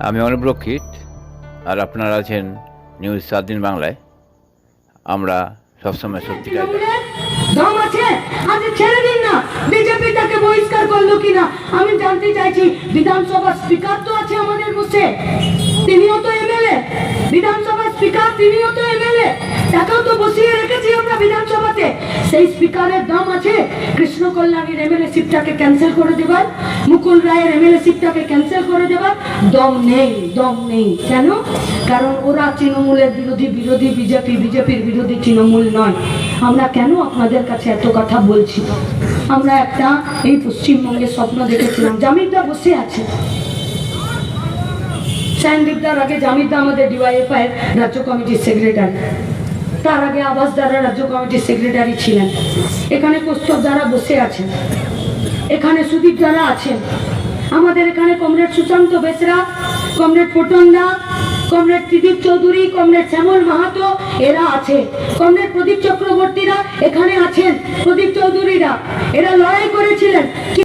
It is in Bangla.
আমি অনুপ রক্ষিত আর আপনারা আছেন নিউজ সাত দিন বাংলায়। আমরা সবসময় সত্যিকার দম আছে আজ ছেড়ে? দিন না। বিজেপি তাকে বহিষ্কার করল কিনা? আমি জানতে চাইছি বিধানসভার স্পিকার তো আছে আমাদের মধ্যে। তিনিও তো এমএলএ। বিধানসভার স্পিকার তিনিও তো এমএলএ। তাকেও তো বসিয়ে রেখেছি আমরা বিধানসভাতে। সেই স্পিকারের দম আছে কল্যাণীর এমএলএ সিটটাকে ক্যান্সেল করে দেবার মুকুল রায়ের এমএলএ সিটটাকে ক্যান্সেল করে দেবার দম নেই দম নেই। কেন? কারণ ওরা তৃণমূলের বিরোধী বিরোধী, বিজেপি, বিজেপির বিরোধী তৃণমূল নয়। আমরা কেন আপনাদের কাছে এত কথা বলছি? আমরা একটা এই পশ্চিমবঙ্গে স্বপ্ন দেখেছিলাম। জামিনদা বসে আছে। সায়নদীপদার আগে জামিনদা আমাদের ডিওয়াইএফআই রাজ্য কমিটির সেক্রেটারি তার আগে আবাস দ্বারা রাজ্য কমিটির সেক্রেটারি ছিলেন। এখানে কৌস্তব দ্বারা বসে আছেন। এখানে সুদীপ দ্বারা আছেন। আমাদের এখানে কমরেড সুশান্ত বেসরা, কমরেড পটনদা, কমরেড ত্রিদীপ চৌধুরী, কমরেড শ্যামল মাহাতো, এরা আছে। কমরেড প্রদীপ চক্রবর্তীরা এখানে আছেন, প্রদীপ চৌধুরীরা। এরা লড়াই করেছিলেন।